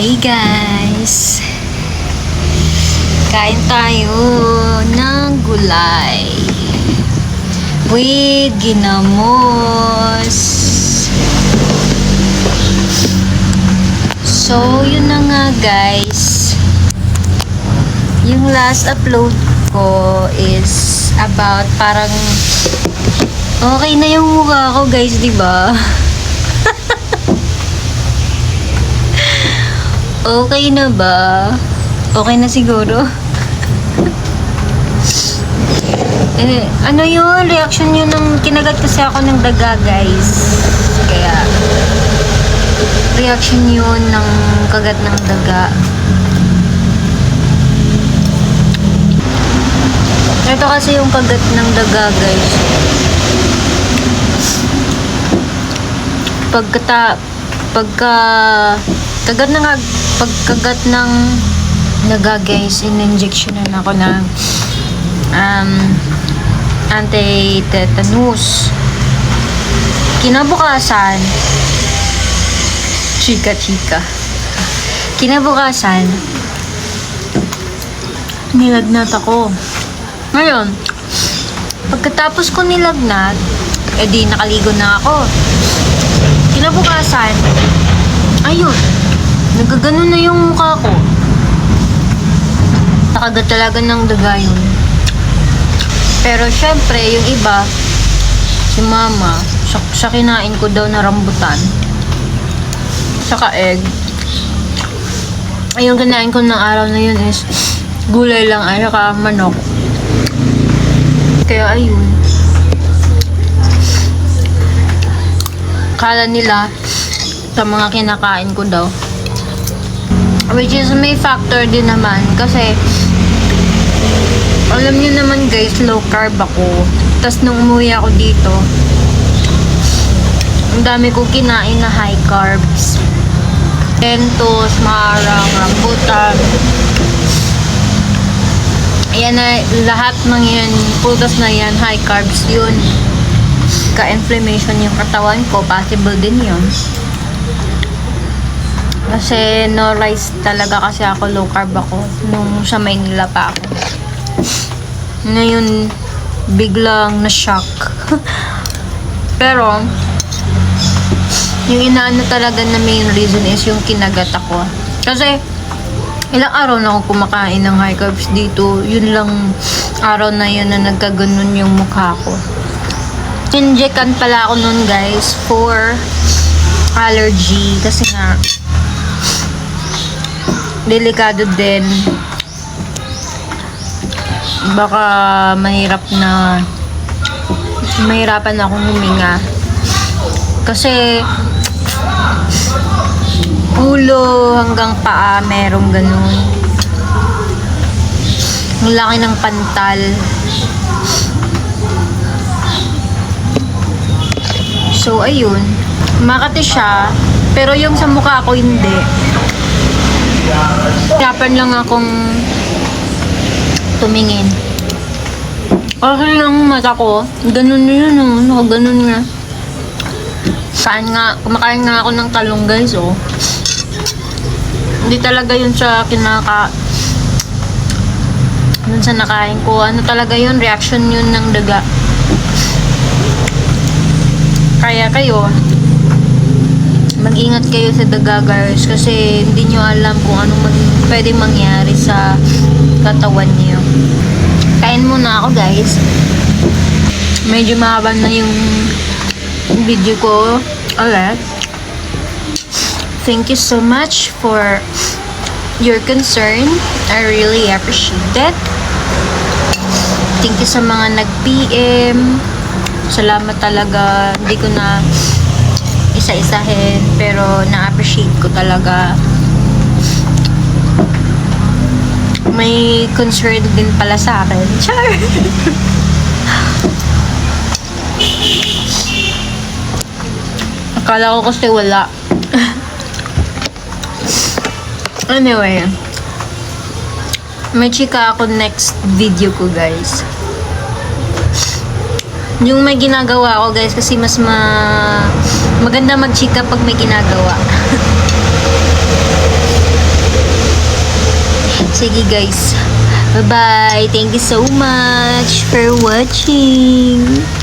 Hi guys! Kain tayo ng gulay with ginamos. So, yun na nga guys. Yung last upload ko is about parang okay na yung mukha ko guys, di ba? Okay na ba? Okay na siguro? eh, ano yun? Reaction yun nung kinagat kasi ako ng daga, guys. Kaya, reaction yun ng kagat ng daga. Ito kasi yung kagat ng daga, guys. Pagkata, pagka, kagat ng, pagkagat ng daga, guys, in-injectionan ako ng um, anti-tetanus. Kinabukasan, chika-chika. Kinabukasan, nilagnat ako. Ngayon, pagkatapos ko nilagnat, edi nakaligo na ako. Kinabukasan, ayun, nagagano na yung mukha ko. Nakagat talaga ng daga yun. Pero syempre, yung iba, si mama, sa, sa kinain ko daw na rambutan. Saka egg. Yung kinain ko ng araw na yun is gulay lang ay saka manok. Kaya ayun. Kala nila sa mga kinakain ko daw. Which is may factor din naman kasi alam niyo naman guys, low carb ako. Tapos nung umuwi ako dito, ang dami ko kinain na high carbs. Lentos, marang, rambutan. Ayan na, lahat ng yan, prutas na yan, high carbs yun. Ka-inflammation yung katawan ko, possible din yun. Kasi no rice talaga kasi ako, low carb ako. Nung sa Maynila pa ako. Ngayon, biglang na-shock. Pero, yung inaano talaga na main reason is yung kinagat ako. Kasi, ilang araw na ako kumakain ng high carbs dito. Yun lang araw na yun na nagkaganon yung mukha ko. Injectan pala ako nun guys for allergy kasi nga delikado din. Baka mahirap na mahirapan akong huminga. Kasi ulo hanggang paa merong ganun. Ang laki ng pantal. So ayun. Makati siya pero yung sa mukha ko hindi Hirapan lang akong tumingin. Okay lang mata ko. Ganun na yun, oh. Nakaganon nga. Saan nga, kumakain nga ako ng talong guys, oh. Hindi talaga yun sa kinaka... Dun sa nakain ko. Ano talaga yun? Reaction yun ng daga. Kaya kayo, mag-ingat kayo sa daga guys kasi hindi nyo alam kung anong mag pwedeng mangyari sa katawan niyo. Kain muna ako guys. Medyo mahaba na yung video ko ulit. Thank you so much for your concern. I really appreciate it. Thank you sa mga nag-PM. Salamat talaga. Hindi ko na isa-isahin pero na-appreciate ko talaga may concern din pala sa akin. Char! Akala ko kasi wala. anyway, may chika ako next video ko guys. Yung may ginagawa ako guys kasi mas ma Maganda magchika pag may ginagawa. Sige guys. Bye-bye. Thank you so much for watching.